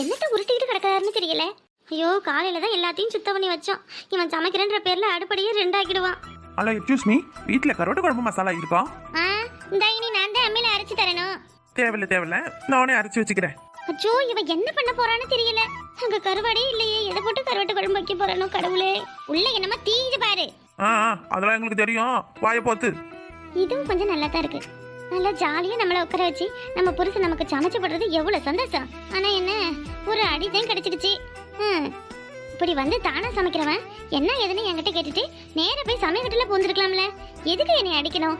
என்னத்த உருட்டிக்கிட்டு கிடக்காருன்னு தெரியல. ஐயோ காலையில தான் எல்லாத்தையும் சுத்தம் பண்ணி வச்சோம். இவன் சமைக்கிறேன்ற பேர்ல அடுப்படியே ரெண்டாக்கிடுவான். ஹலோ எக்ஸ்கியூஸ் மீ வீட்டில் கருவாட்டு குழம்பு மசாலா இருக்கா? ஆ இந்த இனி நான் தான் அம்மையில அரைச்சு தரணும். தேவையில்ல தேவையில்ல. நானே அரைச்சி வச்சுக்கிறேன். அச்சோ இவன் என்ன பண்ண போறான்னு தெரியல. அங்க கருவாடே இல்லையே. எதை போட்டு கருவாட்டு குழம்பு வைக்க போறானோ கடவுளே. உள்ள என்னமா தீயுது பாரு. ஆ ஆ, அதெல்லாம் எங்களுக்கு தெரியும். வாயை போத்து. இதுவும் கொஞ்சம் நல்லா தான் இருக்கு. நல்லா ஜாலியாக நம்மளை உட்கார வச்சு நம்ம புருஷன் நமக்கு சமைச்சு போடுறது எவ்வளோ சந்தோஷம். ஆனால் என்ன ஒரு அடிதான் கிடச்சிடுச்சு. ஹம். இப்படி வந்து தானாக சமைக்கிறவன் என்ன ஏதுன்னு என்கிட்ட கேட்டுட்டு நேராக போய் சமையல்கிட்டல பூந்துருக்கலாம்ல. எதுக்கு என்னை அடிக்கணும்?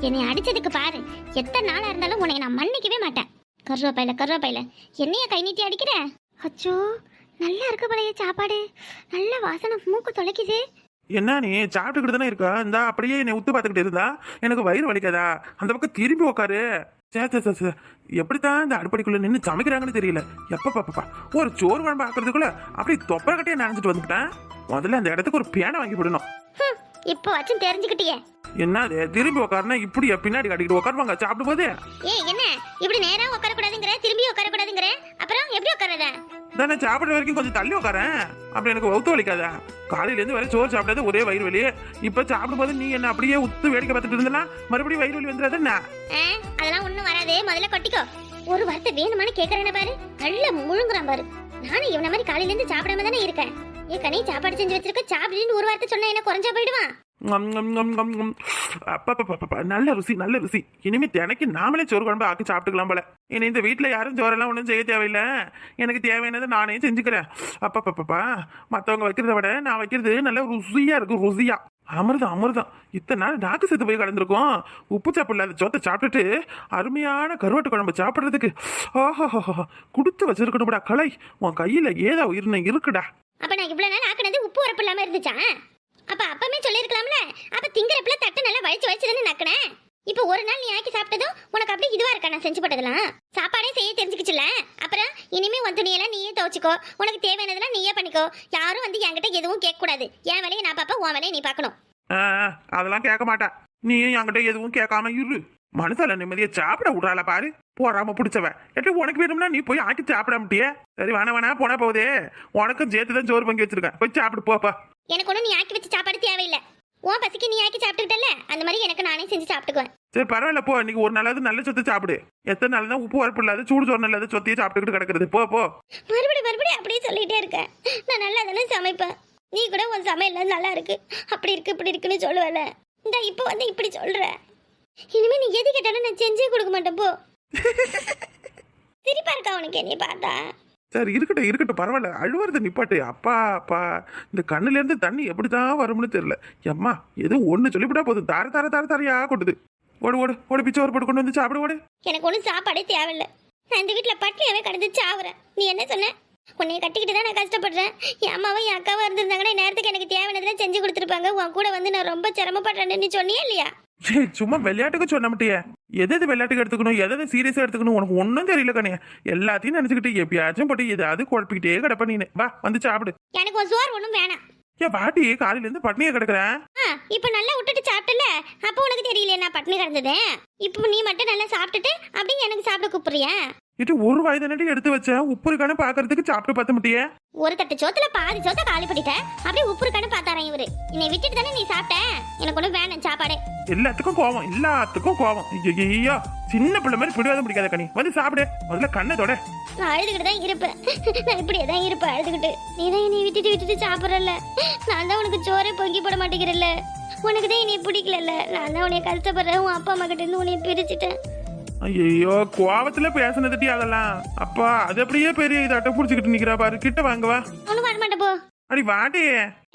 என்னை அடிச்சதுக்கு பாரு. எத்தனை நாளாக இருந்தாலும் உன்னை நான் மன்னிக்கவே மாட்டேன். கருவேப்பையில கருவேப்பையில என்னைய கை நீட்டி அடிக்கிற? அச்சோ நல்லா இருக்கு பழைய சாப்பாடு. நல்ல வாசனை மூக்கு தொலைக்குது. என்ன நீ? சாப்பிட்டுக்கிட்டு தானே இருக்கா? இந்தா அப்படியே என்னை உத்து பார்த்துக்கிட்டு இருந்தா? எனக்கு வயிறு வலிக்காதா? அந்த பக்கம் திரும்பி உட்காரு சே சே, சே. எப்படித்தான் இந்த அடுப்படிக்குள்ள நின்று சமைக்கிறாங்கன்னு தெரியல. எப்ப பாப்பா ஒரு சோறு குழம்பு ஆக்குறதுக்குள்ள அப்படி தொப்பரை கட்டியே நினைச்சிட்டு வந்துட்டேன். முதல்ல அந்த இடத்துக்கு ஒரு பேனை வாங்கி விடணும் இப்போ வச்சும் தெரிஞ்சுக்கிட்டியே. என்னது? திரும்பி உட்காருனா இப்படி பின்னாடி கட்டிக்கிட்டு உட்காருவாங்க சாப்பிடும் போது ஏய் என்ன? இப்படி நேரா உட்கார கூடாதுங்கற திரும்பி உட்கார கூடாதுங்கற அப்புறம் எப்படி உட்காரத நான் சாப்பிட்ற வரைக்கும் கொஞ்சம் தள்ளி உட்காரேன். அப்படி எனக்கு ஒத்து வலிக்காதா? காலையிலேருந்து வரை சோறு சாப்பிடாது ஒரே வயிறு வலி இப்போ சாப்பிடும்போது நீ என்ன அப்படியே உத்து வேடிக்கை பார்த்துட்டு இருந்தா மறுபடியும் வயிறு வலி வந்துடாது என்ன? அதெல்லாம் ஒண்ணும் வராது. முதல்ல கொட்டிக்கோ. ஒரு வார்த்தை வேணுமானு கேட்கறேன்னு பாரு. நல்ல முழுங்குறான் பாரு. நானும் இவன மாதிரி காலையிலேருந்து சாப்பிடாம தானே இருக்கேன். ஏ கனி சாப்பாடு செஞ்சு வச்சிருக்க சாப்பிடுன்னு ஒரு வார்த்தை சொன்னா என்ன குறைஞ்சா போயிடுவான்? நல்ல ருசி நல்ல ருசி. இனிமே தினைக்கு நாமளே சோறு குழம்பு ஆக்கி சாப்பிட்டுக்கலாம் போல. இனி இந்த வீட்டில் யாரும் சோறெல்லாம் ஒன்றும் செய்ய தேவையில்லை. எனக்கு தேவையானதை நானே செஞ்சுக்கிறேன். அப்பப்பப்பப்பா மற்றவங்க வைக்கிறத விட நான் வைக்கிறது நல்ல ருசியா இருக்கும் ருசியா. அமிர்தம் அமிர்தம். இத்தனை நாள் நாக்கு செத்து போய் கலந்துருக்கோம் உப்பு சாப்பு இல்லாத சோத்தை சாப்பிட்டுட்டு அருமையான கருவாட்டு குழம்பு சாப்பிட்றதுக்கு. ஓஹோ கொடுத்து வச்சிருக்கணும்டா கலை. உன் கையில் ஏதா உயிரினம் இருக்குடா. அப்ப நான் இவ்வளவு நாள் உப்பு உரப்பு இல்லாம இருந்துச்சா? அப்ப அப்பமே சொல்லிருக்கலாம்ல அப்ப திங்கறப்பல தட்டு நல்லா வலிச்சு வலிச்சு தானே நக்கினேன் இப்ப ஒரு நாள் நீ ஆக்கி சாப்பிட்டதும் உனக்கு அப்படியே இதுவா இருக்கா நான் செஞ்சு போட்டதெல்லாம்? சாப்பாடே செய்ய தெரிஞ்சுக்கிச்சுல? அப்புறம் இனிமே உன் துணியெல்லாம் நீயே துவச்சிக்கோ. உனக்கு தேவையானதெல்லாம் நீயே பண்ணிக்கோ. யாரும் வந்து என்கிட்ட எதுவும் கேட்க கூடாது என் வேலையை நான் பாப்பா உன் வேலையை நீ பார்க்கணும் ஆ, அதெல்லாம் கேட்க மாட்டா. நீயும் என்கிட்ட எதுவும் கேட்காம இரு. மனசால நிம்மதியை சாப்பிட விடுறாள பாரு. போறாம பிடிச்சவ. எப்படி உனக்கு வேணும்னா நீ போய் ஆக்கி சாப்பிட முடியே சரி வேணா வேணா போனா போகுதே. உனக்கும் சேர்த்து தான் சோறு பங்கி வச்சிருக்கேன். போய் சாப்பிட்டு போப்பா எனக்கு ஒன்றும் நீ ஆக்கி வச்ச சாப்பாடு தேவையில்லை. உன் பசிக்கு நீ ஆக்கி சாப்பிட்டுக்கிட்டல அந்த மாதிரி எனக்கு நானே செஞ்சு சாப்பிட்டுக்குவேன். சரி பரவாயில்ல போ. இன்னைக்கு ஒரு நாளாவது நல்ல சொத்து சாப்பிடு. எத்தனை நாள் தான் உப்பு வரப்பு இல்லாத சூடு சோறு இல்லாத சொத்தையே சாப்பிட்டுக்கிட்டு கிடக்குறது. போ போ. மறுபடியும் மறுபடியும் அப்படியே சொல்லிட்டே இருக்கேன். நான் நல்லா தானே சமைப்பேன். நீ கூட உன் சமையல் நல்லா இருக்கு. அப்படி இருக்கு இப்படி இருக்குன்னு சொல்லுவல. இந்த இப்போ வந்து இப்படி சொல்ற. இனிமே நீ எது கேட்டாலும் நான் செஞ்சே கொடுக்க மாட்டேன் போ. சிரிப்பா இருக்கா உனக்கு என்னைய பார்த்தா? சரி இருக்கட்டும் இருக்கட்டும் பரவாயில்ல. அழுவுறது நிப்பாட்டு. அப்பா அப்பா இந்த கண்ணுலேருந்து தண்ணி எப்படி தான் வரும்னு தெரியல. எம்மா எதுவும் ஒன்று சொல்லிவிட்டா போதும். தார தார தார தாரையா கொட்டுது. ஓடு ஓடு ஓடு பிச்சை ஒரு போட்டு கொண்டு வந்து சாப்பிடு ஓடு. எனக்கு ஒன்றும் சாப்பாடே தேவையில்ல. நான் இந்த வீட்டில் பட்டினியாவே கடந்து சாவுறேன். நீ என்ன சொன்ன? உன்னை கட்டிக்கிட்டு தான் நான் கஷ்டப்படுறேன். என் அம்மாவும் என் அக்காவும் இருந்திருந்தாங்கன்னா நேரத்துக்கு எனக்கு தேவையானதெல்லாம் செஞ்சு கொடுத்துருப்பாங்க. உன் கூட வந்து நான் ரொம்ப சிரமப்படுறேன்னு நீ சொன்னியா இல்லையா? ஏய் சும்மா விளையாட்டுக்கு சொன்ன மாட்டியே. எது எது விளையாட்டுக்கு எடுத்துக்கணும்? எதை எது சீரியஸா எடுத்துக்கணும்? உனக்கு ஒன்றும் தெரியல கண்ணே எல்லாத்தையும் நினைச்சுக்கிட்டு எப்பயாச்சும் போட்டு ஏதாவது குழப்பிக்கிட்டே கிடப்ப நீனு. வா வந்து சாப்பிடு. எனக்கு உன் சோறு ஒன்றும் வேணாம். ஏன் பாட்டி காலையில இருந்து பட்னியா கிடக்குறேன் இப்போ நல்லா விட்டுட்டு சாப்பிட்டல. அப்போ உனக்கு தெரியல நான் பட்டினி கிடந்தது. இப்போ நீ மட்டும் நல்லா சாப்பிட்டுட்டு அப்படியே எனக்கு சாப்பிட கூப்பிடுறியா? இது ஒரு வாய் தானே எடுத்து வச்சேன் உப்பு இருக்கானு பாக்குறதுக்கு சாப்பிட்டு பார்த்த மாட்டியே? ஒரு தட்டு சோத்துல பாதி சோத்த காலி பண்ணிட்ட. அப்படியே உப்பு இருக்கான்னு பார்த்தாரான் இவரு. என்னை விட்டுட்டு தானே நீ சாப்பிட்ட? எனக்கு ஒன்றும் வேணாம் சாப்பாடு. எல்லாத்துக்கும் கோவம் எல்லாத்துக்கும் கோவம். ஐயோ சின்ன பிள்ளை மாதிரி பிடிவாத பிடிக்காத கனி. வந்து சாப்பிடு. முதல்ல கண்ணை தொட. நான் அழுதுகிட்டு தான் இருப்பேன். நான் இப்படியே தான் இருப்பேன் அழுதுகிட்டு. நீ தான் என்னை விட்டுட்டு விட்டுட்டு சாப்பிட்றல நான் தான் உனக்கு சோறே பொங்கி போட மாட்டேங்கிறல்ல. உனக்கு தான் என்னை பிடிக்கலல்ல. நான் தான் உன்னைய கஷ்டப்படுறேன். உன் அப்பா அம்மா கிட்ட இருந்து உன்னைய பிரிச்சுட்டேன். ஐயோ கோவத்துல பேசுனதுட்டி அதெல்லாம். அப்பா அது அப்படியே பெரிய இதாட்ட புடிச்சுக்கிட்டு நிக்கிறா பாரு. கிட்ட வாங்கவா ஒன்றும் வர மாட்டேன் போ. அடி வாடி.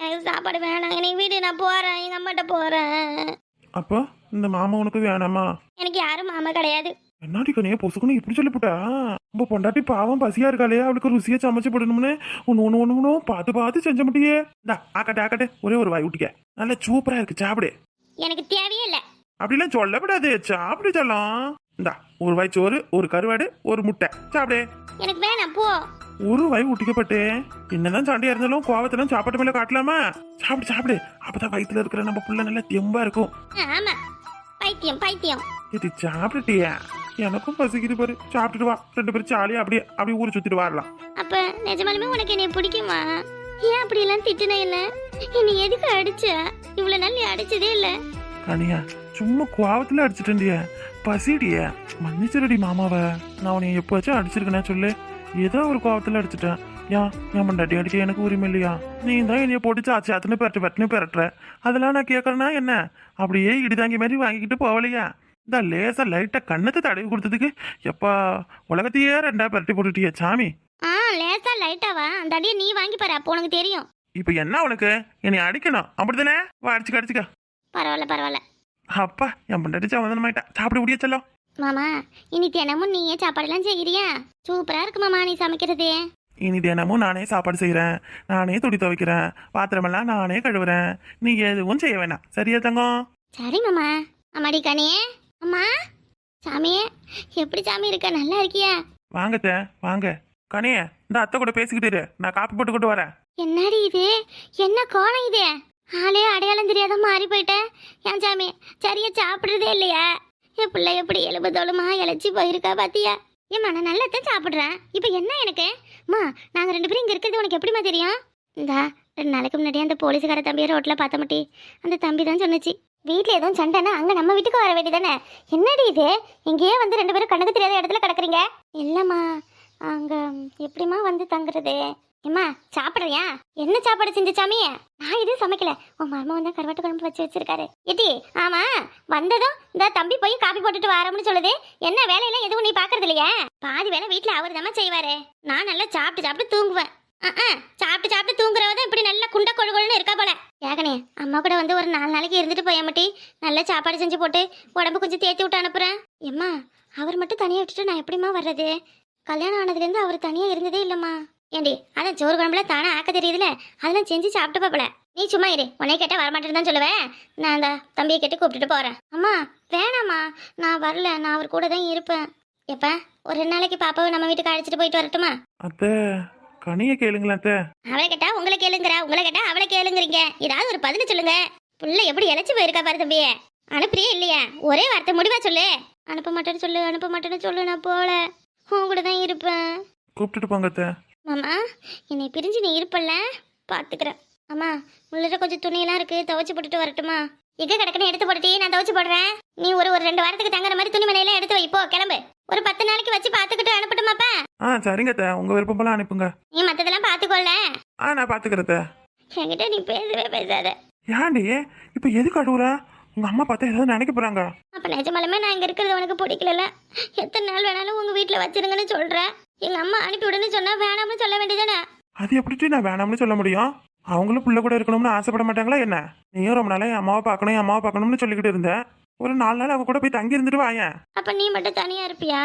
எனக்கு சாப்பாடு வேணாம். என்னை வீடு நான் போறேன். எங்க அம்மாட்ட போறேன். அப்போ இந்த மாமா உனக்கு வேணாமா? எனக்கு யாரும் மாமா கிடையாது. என்னாடி கனியா பொசுக்கணும் இப்படி சொல்லிவிட்டா ரொம்ப பொண்டாட்டி பாவம் பசியா இருக்காளே. அவளுக்கு ருசியா சமைச்சு போடணும்னு ஒன்று ஒன்று ஒன்று ஒன்று பார்த்து பார்த்து செஞ்ச முடியே இந்தா ஆக்கட்டே ஆக்கட்டே. ஒரே ஒரு வாய் ஊட்டிக்க. நல்ல சூப்பரா இருக்கு. சாப்பிடு. எனக்கு தேவையே இல்லை. அப்படிலாம் சொல்லக்கூடாது சாப்பிடு சொல்லலாம் இந்தா. ஒரு வாய் சோறு ஒரு கருவாடு ஒரு முட்டை. சாப்பிடு. எனக்கு வேணாம் போ. ஒரு வாய் ஊட்டிக்கப்பட்டு என்னதான் சண்டையா இருந்தாலும் கோவத்தெல்லாம் சாப்பாட்டு மேல காட்டலாமா? சாப்பிடு சாப்பிடு. அப்பதான் வயித்துல இருக்கிற நம்ம புள்ள நல்லா தெம்பா இருக்கும். ஆமா. பைத்தியம் பைத்தியம். இது சாப்பிட்டுட்டியா. எனக்கும் பசிக்குது பாரு. சாப்பிட்டுட்டு வா. ரெண்டு பேரும் ஜாலியா அப்படியே அப்படியே ஊர் சுத்திட்டு வரலாம். அப்ப நிஜமாலுமே உனக்கு என்னைய பிடிக்குமா? ஏன் அப்படி எல்லாம் திட்டுன என்ன? என்னை எதுக்கு அடிச்ச? இவ்வளவு நாள் நீ அடிச்சதே இல்ல. கனியா சும்மா கோவத்துல அடிச்சிட்டேன்டிய. பசிடிய. மன்னிச்சிருடி மாமாவை. நான் உன்னை எப்போச்சும் அடிச்சிருக்கேனே சொல்லு. ஏதோ ஒரு கோவத்துல அடிச்சிட்டேன். ஏன் என் மண்டாட்டி அடிக்க எனக்கு உரிமை இல்லையா? நீ தான் என்னைய போட்டு சாச்சி அத்தனை பெரட்டு பெரட்டுன்னு பெரட்டுற. அதெல்லாம் நான் கேட்கறேன்னா என்ன? அப்படியே இடிதாங்கி மாதிரி வாங்கிக்கிட்டு போகலையா இந்த லேசா லைட்டா கண்ணத்தை தடவி கொடுத்ததுக்கு எப்பா உலகத்தையே ரெண்டா பெரட்டி போட்டுட்டியே சாமி. ஆ லேசா லைட்டாவா? அந்த அடியை நீ வாங்கி பாரு அப்போ உனக்கு தெரியும். இப்போ என்ன உனக்கு? என்னை அடிக்கணும். அப்படிதானே? வா அடிச்சுக்க அடிச்சுக்க. பரவாயில்ல பரவாயில்ல. அப்பா என் பொண்டாட்டி சமாதானமாயிட்டா. சாப்பிட முடிய செல்லம். மாமா இனி தினமும் நீயே சாப்பாடெல்லாம் செய்கிறியா சூப்பரா இருக்கு மாமா நீ சமைக்கிறது. இனி தினமும் நானே சாப்பாடு செய்கிறேன் நானே துணி துவைக்கிறேன். பாத்திரமெல்லாம் நானே கழுவுறேன். நீ எதுவும் செய்ய வேணாம். சரியா தங்கம்? சரி மாமா. அம்மாடி கனியே அம்மா சாமியே எப்படி சாமி இருக்க? நல்லா இருக்கியா? வாங்கத்த வாங்க. கனியே இந்த அத்தை கூட பேசிக்கிட்டு இரு. நான் காப்பி போட்டு வரேன். என்னடி இது? என்ன கோணம் இது? ஆளே அடையாளம் தெரியாத மாறி போயிட்டேன். ஏன் சாமி சரியா சாப்பிட்றதே இல்லையா? என் பிள்ளை எப்படி எலும்பு தோலுமா இழைச்சி போயிருக்கா பாத்தியா? ஏம்மா நான் நல்லா தான் சாப்பிட்றேன். இப்போ என்ன எனக்கு? அம்மா நாங்கள் ரெண்டு பேரும் இங்கே இருக்கிறது உனக்கு எப்படிம்மா தெரியும்? இந்தா ரெண்டு நாளைக்கு முன்னாடி அந்த போலீஸ்கார தம்பியை ரோட்டில் பார்த்த மாட்டி. அந்த தம்பி தான் சொன்னுச்சு. வீட்டில் எதுவும் சண்டைனா அங்கே நம்ம வீட்டுக்கு வர வேண்டியதானே? என்னடி இது? இங்கேயே வந்து ரெண்டு பேரும் கண்ணுக்கு தெரியாத இடத்துல கிடக்குறீங்க? இல்லைம்மா அங்கே எப்படிம்மா வந்து தங்குறது? ஏம்மா சாப்பிட்றியா? என்ன சாப்பாடு செஞ்ச சாமி நான் எதுவும் சமைக்கல. உன் மாமா வந்து கருவாட்டு குழம்பு வச்சு வச்சிருக்காரு. எட்டி ஆமா வந்ததும் இந்த தம்பி போய் காப்பி போட்டுட்டு வரோம்னு சொல்லுது. என்ன வேலையெல்லாம் எதுவும் நீ பாக்குறது இல்லையா பாதி வேலை வீட்டுல அவர் தாம்மா செய்வாரு. நான் நல்லா சாப்பிட்டு சாப்பிட்டு தூங்குவேன். சாப்பிட்டு சாப்பிட்டு தூங்குறவ இப்படி நல்லா குண்ட கொழுகொழுன்னு இருக்கா போல. ஏகனே அம்மா கூட வந்து ஒரு நாலு நாளைக்கு இருந்துட்டு போய மாட்டி. நல்ல சாப்பாடு செஞ்சு போட்டு உடம்பு கொஞ்சம் தேத்தி விட்டு அனுப்புறேன். எம்மா அவர் மட்டும் தனியா விட்டுட்டு நான் எப்படிம்மா வர்றது? கல்யாணம் ஆனதுலேருந்து அவர் தனியாக இருந்ததே இல்லைம்மா. ஏண்டி அதான் சோறு குழம்புல தானே ஆக்க தெரியுதுல? அதெல்லாம் செஞ்சு சாப்பிட்டு பாப்பல நீ சும்மா இரு உன்னை கேட்டா வரமாட்டேன்னு தான் சொல்லுவேன். நான் அந்த தம்பியை கேட்டு கூப்பிட்டுட்டு போறேன். அம்மா வேணாம்மா. நான் வரல நான் அவர் கூட தான் இருப்பேன். எப்ப? ஒரு ரெண்டு நாளைக்கு பாப்பாவை நம்ம வீட்டுக்கு அழைச்சிட்டு போயிட்டு வரட்டுமா? அத்தை கனியை கேளுங்களேன் அத்தை. அவளை கேட்டா உங்களை கேளுங்கிற உங்களை கேட்டா அவளை கேளுங்கிறீங்க. ஏதாவது ஒரு பதில் சொல்லுங்க. புள்ள எப்படி இழைச்சி போயிருக்கா பாரு தம்பியே. அனுப்புறியே இல்லையா? ஒரே வார்த்தை முடிவா சொல்லு. அனுப்ப மாட்டேன்னு சொல்லு அனுப்ப மாட்டேன்னு சொல்லு நான் போல. உன் கூட தான் இருப்பேன். கூப்பிட்டுட்டு போங்க அத்தை. மாமா என்னை பிரிஞ்சு நீ இருப்பல்ல? பார்த்துக்கிறேன் அம்மா உள்ளிட்ட கொஞ்சம் துணியெல்லாம் இருக்கு துவைச்சு போட்டுட்டு வரட்டுமா? எங்க கிடக்குன்னு எடுத்து போட்டுட்டு நான் துவைச்சு போடுறேன். நீ ஒரு ஒரு ரெண்டு வாரத்துக்கு தங்குற மாதிரி துணி மலையெல்லாம் எடுத்து வை போ கிளம்பு. ஒரு பத்து நாளைக்கு வச்சு பார்த்துக்கிட்டு அனுப்பட்டுமாப்பா ஆ சரிங்க அத்தை. உங்க விருப்பம் போல அனுப்புங்க. நீ மற்றதெல்லாம் பார்த்துக்கொள்ள ஆ நான் பாத்துக்கிறேன் அத்தை. என்கிட்ட நீ பேசவே பேசாத. ஏன்டி? இப்போ எதுக்கு அழுவுறா? உங்க அம்மா பார்த்தா ஏதாவது நினைக்க போறாங்க. அப்ப நிஜமாலுமே நான் இங்க இருக்கிறது உனக்கு பிடிக்கல எத்தனை நாள் வேணாலும் உங்க வீட்டுல வச்சிருங்கன்னு சொல்றேன் எங்க அம்மா அனுப்பி விடுன்னு சொன்னா வேணாம்னு சொல்ல வேண்டியதானே அது எப்படி நான் வேணாம்னு சொல்ல முடியும்? அவங்களும் பிள்ளை கூட இருக்கணும்னு ஆசைப்பட மாட்டாங்களா என்ன? நீயும் ரொம்ப நாளா என் அம்மாவை பார்க்கணும் என் அம்மாவை பார்க்கணும்னு சொல்லிக்கிட்டு இருந்தேன் ஒரு நாலு நாள் அவ கூட போய் தங்கி இருந்துட்டு வாயேன். அப்ப நீ மட்டும் தனியா இருப்பியா?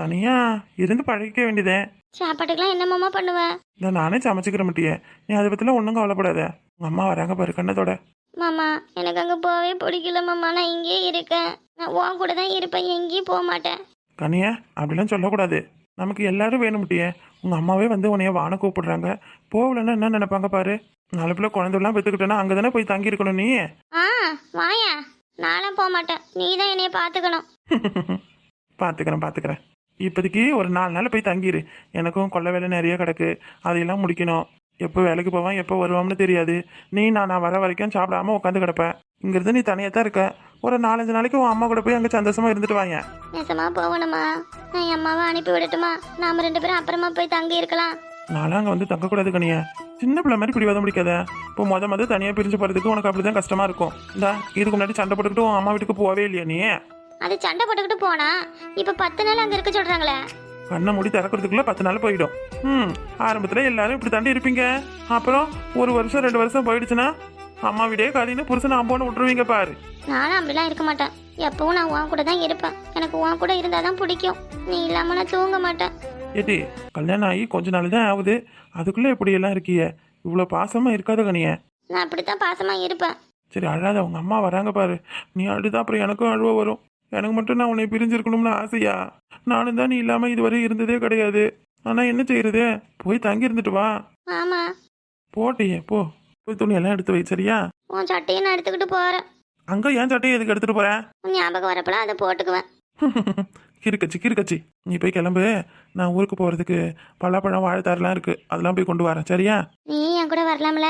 தனியா இருந்து பழகிக்க வேண்டியதே. சாப்பாட்டுக்கெல்லாம் என்னமாமா பண்ணுவ? இல்லை நானே சமைச்சுக்கிற மாட்டியே. நீ அதை பற்றிலாம் ஒன்றும் கவலைப்படாத. உங்க அம்மா வராங்க பாரு கண்ணத்தோட. மாமா எனக்கு அங்க போகவே பிடிக்கல மாமா. நான் இங்கேயே இருக்கேன். நான் உன் கூட தான் இருப்பேன் எங்கேயும் போக மாட்டேன். கனிய அப்படிலாம் சொல்லக்கூடாது. நமக்கு எல்லாரும் வேணும்ட்டியே. உங்க அம்மாவே வந்து உன்னைய வான கூப்பிடுறாங்க. போகலன்னா என்ன நினைப்பாங்க பாரு. பிள்ளை குழந்தைலாம் பெற்றுக்கிட்டேன்னா அங்கே தானே போய் தங்கி இருக்கணும் நீ? ஆ வாயா. நானும் போக மாட்டேன். நீ தான் என்னைய பார்த்துக்கணும் பார்த்துக்கிறேன் பார்த்துக்கிறேன் இப்போதைக்கு ஒரு நாலு நாள் போய் தங்கிடு எனக்கும் கொல்லை வேலை நிறைய கிடக்கு. அதையெல்லாம் முடிக்கணும். எப்போ வேலைக்கு போவான் எப்போ வருவான்னு தெரியாது. நீ நான் நான் வர வரைக்கும் சாப்பிடாம உட்காந்து கிடப்பேன். இங்கிருந்து நீ தனியாக தான் இருக்க. ஒரு நாலஞ்சு நாளைக்கு உன் அம்மா கூட போய் அங்கே சந்தோஷமா இருந்துட்டு வாங்க. நெசமா போகணுமா? நான் என் அம்மாவை அனுப்பி விடட்டுமா? நாம ரெண்டு பேரும் அப்புறமா போய் தங்கி இருக்கலாம். நானும் அங்கே வந்து தங்கக்கூடாது கனியா. சின்ன பிள்ளை மாதிரி பிடிவாதம் பிடிக்காத. இப்போ மொத மொதல் தனியாக பிரிஞ்சு போகிறதுக்கு உனக்கு அப்படி தான் கஷ்டமாக இருக்கும். இந்தா இதுக்கு முன்னாடி சண்டை போட்டுக்கிட்டு உன் அம்மா வீட்டுக்கு போகவே இல்லையா நீ? அது சண்டை போட்டுக்கிட்டு போனா இப்ப பத்து நாள் அங்க இருக்க சொல்றாங்களே. கண்ணை மூடி திறக்கிறதுக்குள்ள பத்து நாள் போயிடும். ம் ஆரம்பத்தில் எல்லாரும் இப்படி தாண்டி இருப்பீங்க. அப்புறம் ஒரு வருஷம் ரெண்டு வருஷம் போயிடுச்சுன்னா அம்மா வீடே காலின்னு புருஷன் அம்போன்னு விட்டுருவீங்க பாரு. நானும் அப்படிலாம் இருக்க மாட்டேன். எப்பவும் நான் உன் கூட தான் இருப்பேன். எனக்கு உன் கூட இருந்தாதான் பிடிக்கும். நீ இல்லாம நான் தூங்க மாட்டேன். ஏட்டி கல்யாணம் ஆகி கொஞ்ச நாள் தான் ஆகுது. அதுக்குள்ளே இப்படி எல்லாம் இருக்கியே? இவ்வளோ பாசமாக இருக்காத கனிய. நான் அப்படித்தான் பாசமா இருப்பேன். சரி அழாத உங்க அம்மா வராங்க பாரு. நீ அழுதா அப்புறம் எனக்கும் அழுவ வரும். எனக்கு மட்டும் நான் உன்னை பிரிஞ்சிருக்கணும்னு ஆசையா? நானும் தான் நீ இல்லாமல் இதுவரை இருந்ததே கிடையாது. ஆனால் என்ன செய்யறது? போய் தங்கி இருந்துட்டு வா. ஆமா. போட்டியே போ. போய் துணியெல்லாம் எடுத்து வை சரியா? உன் சட்டையை நான் எடுத்துக்கிட்டு போறேன். அங்கே ஏன் சட்டையை எதுக்கு எடுத்துட்டு போறேன் உன் ஞாபகம் வரப்பெல்லாம் அதை போட்டுக்குவேன். கிறுக்கச்சி கிறுக்கச்சி. நீ போய் கிளம்பு. நான் ஊருக்கு போகிறதுக்கு பலாப்பழம் வாழைத்தாரெலாம் இருக்குது அதெல்லாம் போய் கொண்டு வரேன் சரியா? நீ என் கூட வரலாம்ல.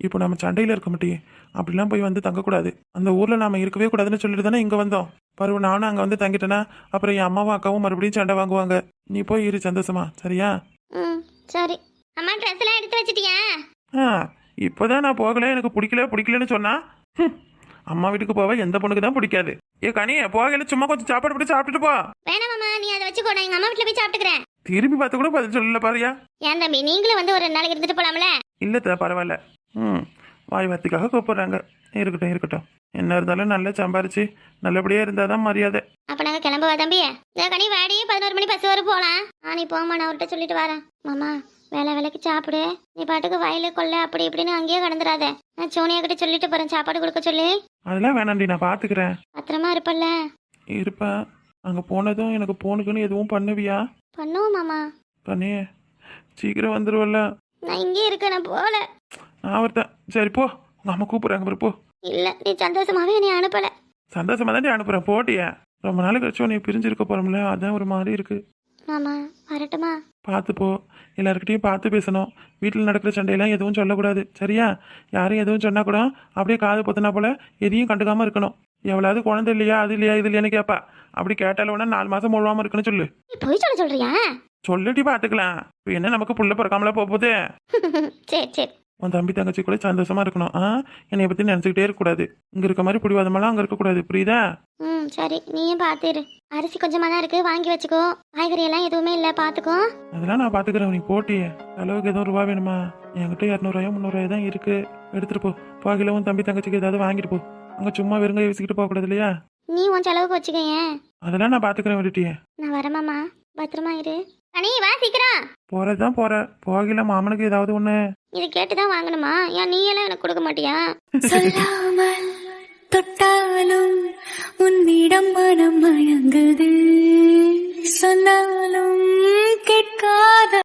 இப்போ நம்ம சண்டையில் இருக்க மாட்டியே அப்படிலாம் போய் வந்து தங்கக்கூடாது. அந்த ஊரில் நாம இருக்கவே கூடாதுன்னு சொல்லிட்டு தானே இங்கே வந்தோம். பருவ நானும் அங்கே வந்து தங்கிட்டேன்னா அப்புறம் என் அம்மாவும் அக்காவும் மறுபடியும் சண்டை வாங்குவாங்க. நீ போய் இரு சந்தோஷமா சரியா? சரி. அம்மா ட்ரெஸ் எல்லாம் எடுத்து வச்சிட்டியா? இப்போதான் நான் போகல எனக்கு பிடிக்கல பிடிக்கலன்னு சொன்னா? அம்மா வீட்டுக்கு போவ எந்த பொண்ணுக்கு தான் பிடிக்காது. ஏ கனி போகல சும்மா கொஞ்சம் சாப்பாடு போட்டு சாப்பிட்டுட்டு போ. வேணாம் நீ அதை வச்சுக்கோ நான் எங்க அம்மா வீட்டுல போய் சாப்பிட்டுக்கிறேன். திரும்பி பார்த்து கூட பதில் சொல்லல பாரியா? ஏன் தம்பி நீங்களும் வந்து ஒரு ரெண்டு நாளைக்கு இருந்துட்டு போலாம்ல? இல்ல பரவாயில்ல. ம் வாய் வார்த்தைக்காக கூப்பிடுறாங்க. இருக்கட்டும் இருக்கட்டும். என்ன இருந்தாலும் நல்லா சம்பாரிச்சு நல்லபடியா இருந்தாதான் மரியாதை. அப்ப நாங்க கிளம்புவா தம்பி? கனி வாடி பதினோரு மணி பஸ் வரும் போலாம். ஆ நீ போமா நான் அவர்கிட்ட சொல்லிட்டு வரேன். மாமா. வேலை வேலைக்கு சாப்பிடு. நீ பாட்டுக்கு வயலு கொல்ல அப்படி இப்படின்னு அங்கேயே கடந்துடாத நான் சோனியா கிட்ட சொல்லிட்டு போறேன். சாப்பாடு கொடுக்க சொல்லி. அதெல்லாம் வேணாண்டி நான் பாத்துக்கிறேன். பத்திரமா இருப்பல்ல. இருப்பேன். அங்க போனதும் எனக்கு போனுக்குன்னு எதுவும் பண்ணுவியா? பண்ணுவோம் மாமா. கனி சீக்கிரம் வந்துருவல்ல. நான் இங்கே இருக்கேன் நான் போல நான் ஒருத்தன் சரி போ. உங்க அம்மா கூப்பிடுறாங்க பாரு போ. இல்ல நீ சந்தோஷமாவே என்னை அனுப்பல. சந்தோஷமா தான் அனுப்புறேன். போட்டிய. ரொம்ப நாள் கழிச்சு நீ பிரிஞ்சிருக்க போறோம்ல. அதான் ஒரு மாதிரி இருக்கு. மாமா வரட்டுமா? பார்த்து போ எல்லாருக்கிட்டையும் பார்த்து பேசணும். வீட்டில் நடக்கிற சண்டையெல்லாம் எதுவும் சொல்லக்கூடாது. சரியா? யாரும் எதுவும் சொன்னா கூட அப்படியே காது பொத்துனா போல எதையும் கண்டுக்காம இருக்கணும். எவ்வளவு குழந்தை இல்லையா அது இல்லையா இது இல்லையான்னு கேட்பா அப்படி கேட்டால வேணா நாலு மாசம் முழுவாம இருக்குன்னு சொல்லு. பொய் சொல்ல சொல்றியா? சொல்லிட்டு பார்த்துக்கலாம் இப்போ என்ன நமக்கு புள்ள பிறக்காமல போக போகுது? சரி சரி. உன் தம்பி தங்கச்சி கூட சந்தோஷமா இருக்கணும். ஆ? என்னைய பத்தி நினைச்சுக்கிட்டே இருக்கக்கூடாது. இங்க இருக்க மாதிரி பிடிவாதமெல்லாம் அங்க இருக்கக்கூடாது. புரியுதா? ம் சரி. நீயும் பார்த்துரு அரிசி கொஞ்சமா தான் இருக்கு. வாங்கி வச்சுக்கோ. காய்கறி எல்லாம் எதுவுமே இல்லை. பார்த்துக்கோ அதெல்லாம் நான் பாத்துக்கிறேன். நீ போட்டியே அளவுக்கு எதுவும் ரூபா வேணுமா? என்கிட்ட இரநூறுவாயோ முந்நூறுவாயோ தான் இருக்கு. எடுத்துட்டு போ. போகில உன் தம்பி தங்கச்சிக்கு ஏதாவது வாங்கிட்டு போ. அங்க சும்மா வெறுங்க யோசிக்கிட்டு போக கூடாது இல்லையா? நீ உன் செலவுக்கு வச்சுக்கயேன் அதெல்லாம் நான் பாத்துக்கிறேன் விட்டுட்டியே நான் வரமாமா பத்திரமா இரு. அண்ணே வா சீக்கிரம். போறதுதான் போற. போகல மாமனுக்கு ஏதாவது ஒண்ணு? இது கேட்டுதான் வாங்கணுமா? ஏன் நீ எல்லாம் எனக்கு கொடுக்க மாட்டியா? சொல்லாமல் தொட்டாலும் உன்னிடம் மனம் மயங்குது. சொன்னாலும் கேட்காத